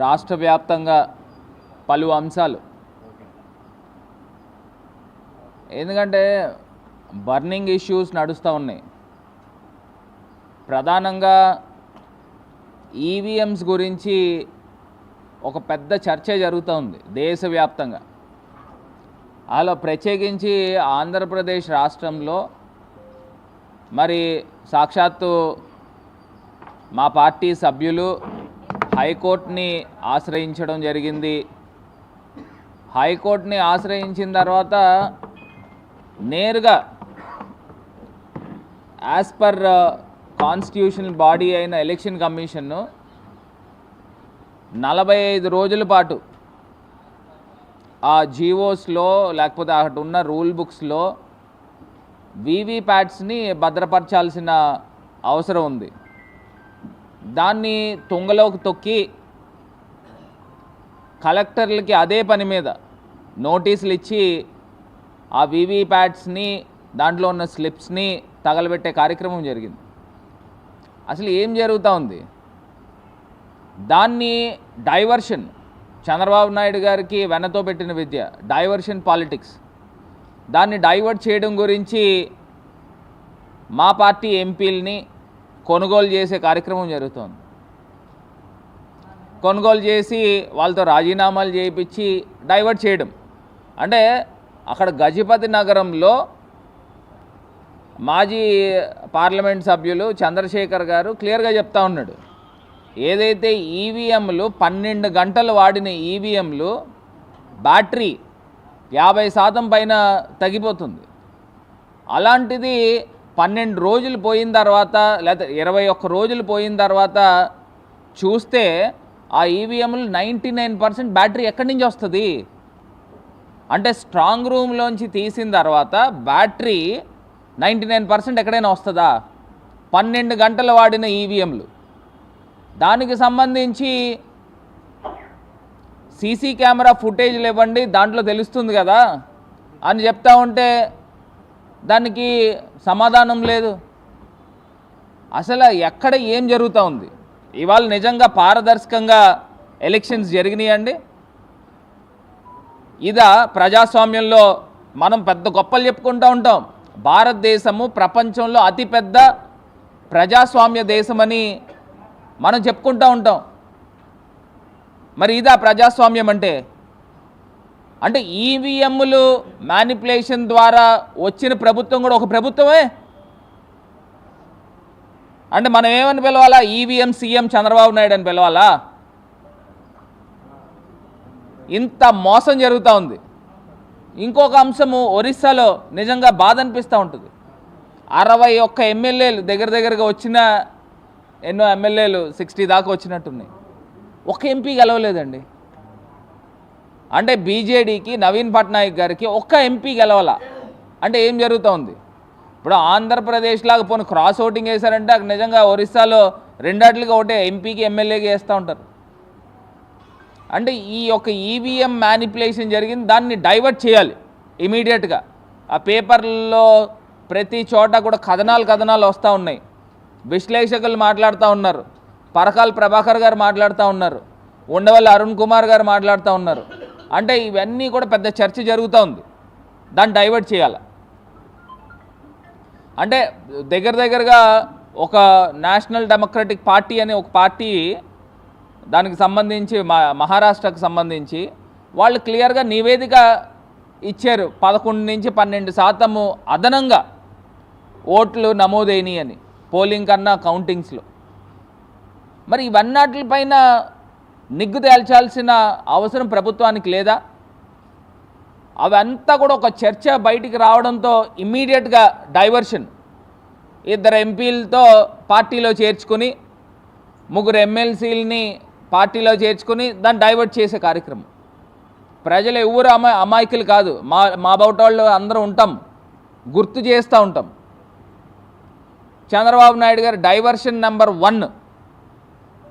రాష్ట్ర వ్యాప్తంగా పలు అంశాలు. ఎందుకంటే బర్నింగ్ ఇష్యూస్ నడుస్తూ ఉన్నాయి. ప్రధానంగా ఈవీఎంస్ గురించి ఒక పెద్ద చర్చ జరుగుతూ ఉంది దేశవ్యాప్తంగా. అలా ప్రత్యేకించి ఆంధ్రప్రదేశ్ రాష్ట్రంలో మరి సాక్షాత్తు మా పార్టీ సభ్యులు హైకోర్టుని ఆశ్రయించడం జరిగింది. హైకోర్టుని ఆశ్రయించిన తర్వాత నేరుగా యాజ్ పర్ కాన్స్టిట్యూషనల్ బాడీ అయిన ఎలక్షన్ కమిషన్ను నలభై ఐదు రోజుల పాటు ఆ జీవోస్లో లేకపోతే అక్కడ ఉన్న రూల్ బుక్స్లో వీవీప్యాట్స్ని భద్రపరచాల్సిన అవసరం ఉంది. దాన్ని తుంగలోకి తొక్కి కలెక్టర్లకి అదే పని మీద నోటీసులు ఇచ్చి ఆ వీవీప్యాట్స్ని దాంట్లో ఉన్న స్లిప్స్ని తగలబెట్టే కార్యక్రమం జరిగింది. అసలు ఏం జరుగుతూ ఉంది? దాన్ని డైవర్షన్ చంద్రబాబు నాయుడు గారికి వెనతో పెట్టిన విద్య డైవర్షన్ పాలిటిక్స్. దాన్ని డైవర్ట్ చేయడం గురించి మా పార్టీ ఎంపీలని కొనుగోలు చేసే కార్యక్రమం జరుగుతోంది. కొనుగోలు చేసి వాళ్ళతో రాజీనామాలు చేయించి డైవర్ట్ చేయడం. అంటే అక్కడ గజపతి నగరంలో మాజీ పార్లమెంట్ సభ్యులు చంద్రశేఖర్ గారు క్లియర్గా చెప్తా ఉన్నాడు. ఏదైతే ఈవీఎంలు పన్నెండు గంటలు వాడిన ఈవీఎంలు బ్యాటరీ యాభై శాతం పైన తగ్గిపోతుంది. అలాంటిది పన్నెండు రోజులు పోయిన తర్వాత లేదా ఇరవై ఒక్క రోజులు పోయిన తర్వాత చూస్తే ఆ ఈవీఎంలు నైంటీ నైన్ పర్సెంట్ బ్యాటరీ ఎక్కడి నుంచి వస్తుంది? అంటే స్ట్రాంగ్ రూమ్లోంచి తీసిన తర్వాత బ్యాటరీ నైంటీ నైన్ పర్సెంట్ ఎక్కడైనా వస్తుందా? పన్నెండు గంటలు వాడిన ఈవీఎంలు దానికి సంబంధించి సీసీ కెమెరా ఫుటేజ్లు ఇవ్వండి దాంట్లో తెలుస్తుంది కదా? అని చెప్తా ఉంటే దానికి సమాధానం లేదు. అసలు ఎక్కడ ఏం జరుగుతూ ఉంది? ఇవాళ నిజంగా పారదర్శకంగా ఎలక్షన్స్ జరిగినాయండి. ఇదా ప్రజాస్వామ్యంలో మనం పెద్ద గొప్పలు చెప్పుకుంటూ ఉంటాం. భారతదేశము ప్రపంచంలో అతిపెద్ద ప్రజాస్వామ్య దేశమని మనం చెప్పుకుంటూ ఉంటాం. మరి ఇదా ప్రజాస్వామ్యం అంటే? అంటే ఈవీఎంలు మ్యానిపులేషన్ ద్వారా వచ్చిన ప్రభుత్వం కూడా ఒక ప్రభుత్వమే? అంటే మనం ఏమని పిలవాలా? ఈవీఎం సీఎం చంద్రబాబు నాయుడు అని పిలవాలా? ఇంత మోసం జరుగుతూ ఉంది. ఇంకొక అంశము ఒరిస్సాలో నిజంగా బాధ అనిపిస్తూ ఉంటుంది. అరవై ఒక్క ఎమ్మెల్యేలు దగ్గర దగ్గరగా వచ్చిన ఎన్నో ఎమ్మెల్యేలు సిక్స్టీ దాకా వచ్చినట్టున్నాయి. ఒక ఎంపీ గెలవలేదండి. అంటే బీజేడీకి నవీన్ పట్నాయక్ గారికి ఒక్క ఎంపీ గెలవాల. అంటే ఏం జరుగుతూ ఉంది? ఇప్పుడు ఆంధ్రప్రదేశ్ లాగా పోనీ క్రాస్ ఓటింగ్ వేశారంటే అక్కడ నిజంగా ఒరిస్సాలో రెండాట్లుగా ఒకటే ఎంపీకి ఎమ్మెల్యేకి వేస్తూ ఉంటారు. అంటే ఈ యొక్క ఈవీఎం మ్యానిపులేషన్ జరిగింది దాన్ని డైవర్ట్ చేయాలి ఇమీడియట్గా ఆ పేపర్లో ప్రతి చోట కూడా కథనాలు కథనాలు వస్తూ ఉన్నాయి. విశ్లేషకులు మాట్లాడుతూ ఉన్నారు. పరకాల ప్రభాకర్ గారు మాట్లాడుతూ ఉన్నారు. ఉండవల్లి అరుణ్ కుమార్ గారు మాట్లాడుతూ ఉన్నారు. అంటే ఇవన్నీ కూడా పెద్ద చర్చ జరుగుతూ ఉంది. దాన్ని డైవర్ట్ చేయాలి. అంటే దగ్గర దగ్గరగా ఒక నేషనల్ డెమోక్రటిక్ పార్టీ అనే ఒక పార్టీ దానికి సంబంధించి మహారాష్ట్రకు సంబంధించి వాళ్ళు క్లియర్గా నివేదిక ఇచ్చారు. పదకొండు నుంచి పన్నెండు శాతము అదనంగా ఓట్లు నమోదైనవి అని పోలింగ్ కన్నా కౌంటింగ్స్లో. మరి ఇవన్నిటిపైన నిగ్గు తేల్చాల్సిన అవసరం ప్రభుత్వానికి లేదా? అవంతా కూడా ఒక చర్చ బయటికి రావడంతో ఇమ్మీడియట్గా డైవర్షన్. ఇద్దరు ఎంపీలతో పార్టీలో చేర్చుకుని ముగ్గురు ఎమ్మెల్సీలని పార్టీలో చేర్చుకుని దాన్ని డైవర్ట్ చేసే కార్యక్రమం. ప్రజలు ఎవరు అమా అమాయకులు కాదు. మా మా బౌట వాళ్ళు అందరూ ఉంటాం. గుర్తు చేస్తూ ఉంటాం. చంద్రబాబు నాయుడు గారు డైవర్షన్ నెంబర్ వన్.